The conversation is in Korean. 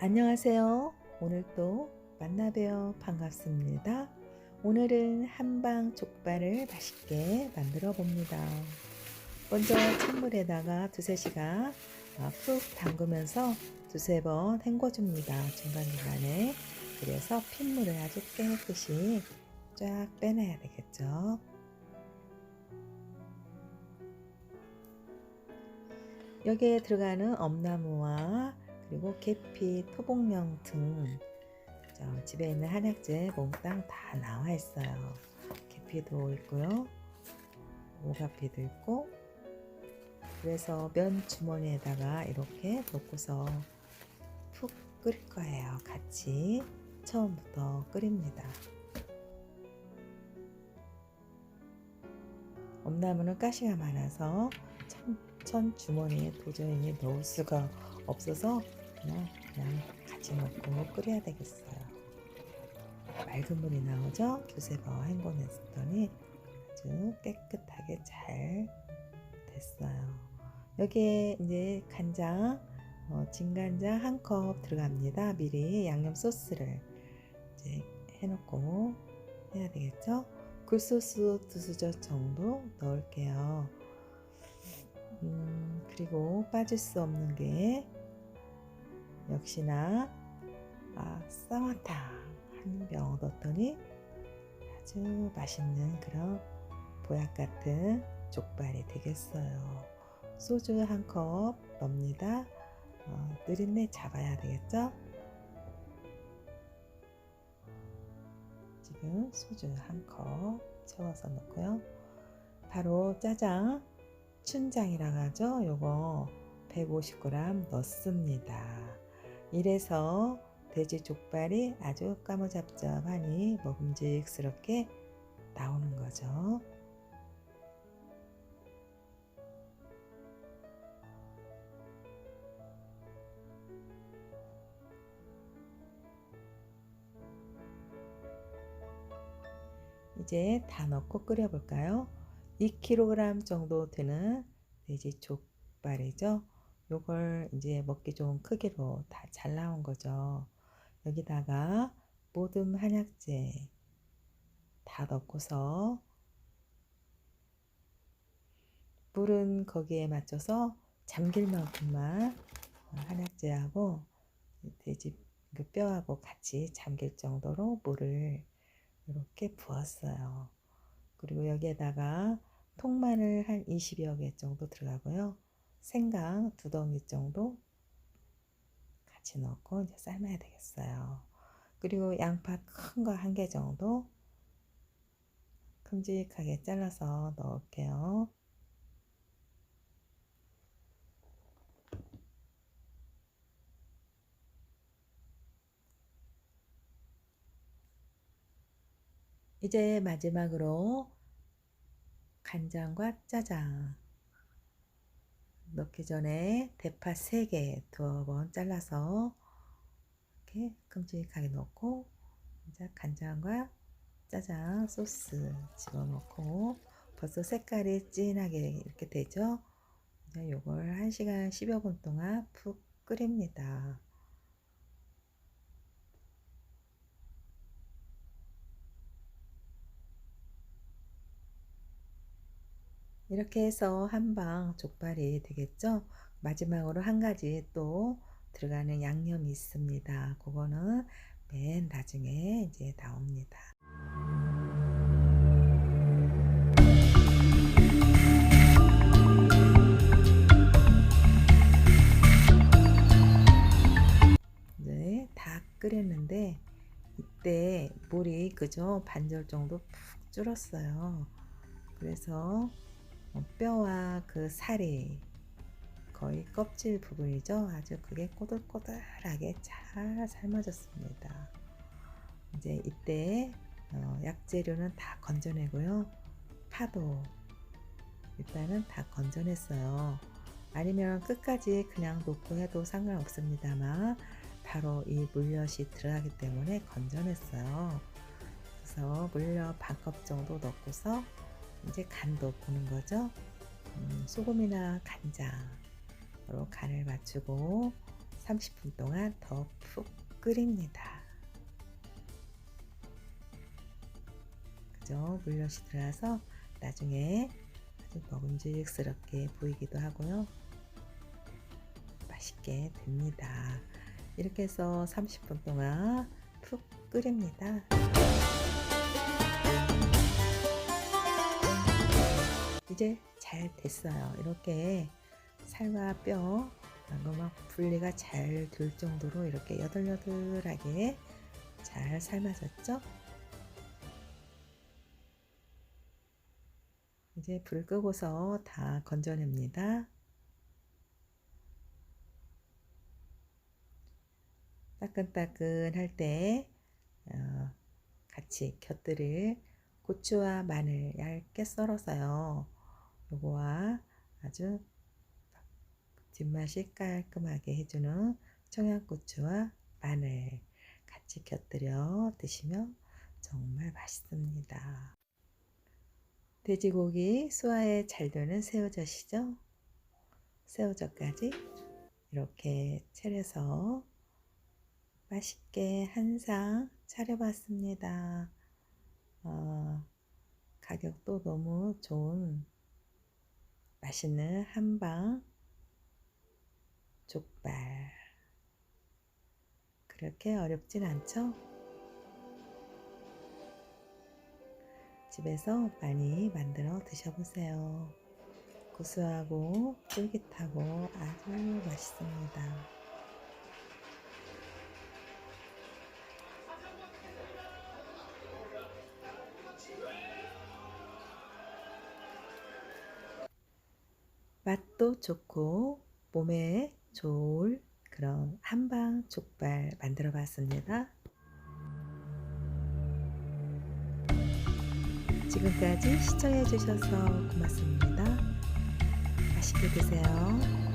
안녕하세요. 오늘 또 만나뵈어 반갑습니다. 오늘은 한방 족발을 맛있게 만들어 봅니다. 먼저 찬물에다가 두세 시간 아, 푹 담그면서 두세 번 헹궈줍니다. 중간중간에. 그래서 핏물을 아주 깨끗이 쫙 빼내야 되겠죠. 여기에 들어가는 엄나무와 그리고 계피, 토복령 등 집에 있는 한약재 몽땅 다 나와 있어요. 계피도 있고요. 오가피도 있고 그래서 면 주머니에다가 이렇게 넣고서 푹 끓일 거예요. 같이 처음부터 끓입니다. 엄나무는 가시가 많아서 천, 천 주머니에 도저히 넣을 수가 없어서 그냥, 그냥 같이 넣고 끓여야 되겠어요. 맑은 물이 나오죠? 두세 번 헹궈냈더니 아주 깨끗하게 잘 됐어요. 여기에 이제 간장, 어, 진간장 한 컵 들어갑니다. 미리 양념 소스를 이제 해놓고 해야 되겠죠? 굴소스 두 수저 정도 넣을게요. 음, 그리고 빠질 수 없는 게 역시나 아, 쌍화탕 한 병 넣었더니 아주 맛있는 그런 보약 같은 족발이 되겠어요. 소주 한 컵 넣습니다. 어, 느린내 잡아야 되겠죠? 지금 소주 한 컵 채워서 넣고요. 바로 짜장 춘장이라고 하죠. 요거 150g 넣습니다. 이래서 돼지 족발이 아주 까무잡잡하니 먹음직스럽게 나오는 거죠. 이제 다 넣고 끓여 볼까요? 2kg 정도 되는 돼지 족발이죠. 요걸 이제 먹기 좋은 크기로 다잘 나온 거죠. 여기다가 모든 한약재 다 넣고서 물은 거기에 맞춰서 잠길 만큼만 한약재하고 돼지 그 뼈하고 같이 잠길 정도로 물을 이렇게 부었어요. 그리고 여기에다가 통마늘 한 20여 개 정도 들어가고요. 생강 두 덩이 정도 같이 넣고 이제 삶아야 되겠어요. 그리고 양파 큰 거 한 개 정도 큼직하게 잘라서 넣을게요. 이제 마지막으로 간장과 짜장 넣기 전에 대파 3개 두어 번 잘라서 이렇게 큼직하게 넣고 이제 간장과 짜장 소스 집어넣고 벌써 색깔이 진하게 이렇게 되죠. 이제 요걸 1시간 10여 분 동안 푹 끓입니다. 이렇게 해서 한 방 족발이 되겠죠. 마지막으로 한 가지 또 들어가는 양념이 있습니다. 그거는 맨 나중에 이제 나옵니다. 네, 다 끓였는데 이때 물이 그저 반절 정도 푹 줄었어요. 그래서 어, 뼈와 그 살이 거의 껍질 부분이죠. 아주 그게 꼬들꼬들하게 잘 삶아졌습니다. 이제 이때 어, 약재료는 다 건져내고요. 파도 일단은 다 건져냈어요. 아니면 끝까지 그냥 놓고 해도 상관없습니다만 바로 이 물엿이 들어가기 때문에 건져냈어요. 그래서 물엿 반컵 정도 넣고서 이제 간도 보는 거죠. 음, 소금이나 간장으로 간을 맞추고 30분 동안 더 푹 끓입니다. 그죠? 물엿이 들어가서 나중에 아주 먹음직스럽게 보이기도 하고요. 맛있게 됩니다. 이렇게 해서 30분 동안 푹 끓입니다. 이제 잘 됐어요. 이렇게 살과 뼈 이거 막 분리가 잘 될 정도로 이렇게 여들여들하게 잘 삶아졌죠? 이제 불 끄고서 다 건져냅니다. 따끈따끈할 때 어, 같이 곁들일 고추와 마늘 얇게 썰어서요. 요거와 아주 뒷맛이 깔끔하게 해주는 청양고추와 마늘 같이 곁들여 드시면 정말 맛있습니다. 돼지고기 수화에 잘 되는 새우젓이죠. 새우젓까지 이렇게 차려서 맛있게 한상 차려봤습니다. 어, 가격도 너무 좋은 맛있는 한방 족발. 그렇게 어렵진 않죠? 집에서 많이 만들어 드셔보세요. 고소하고 쫄깃하고 아주 맛있습니다. 맛도 좋고 몸에 좋을 그런 한방 족발 만들어 봤습니다. 지금까지 시청해 주셔서 고맙습니다. 맛있게 드세요.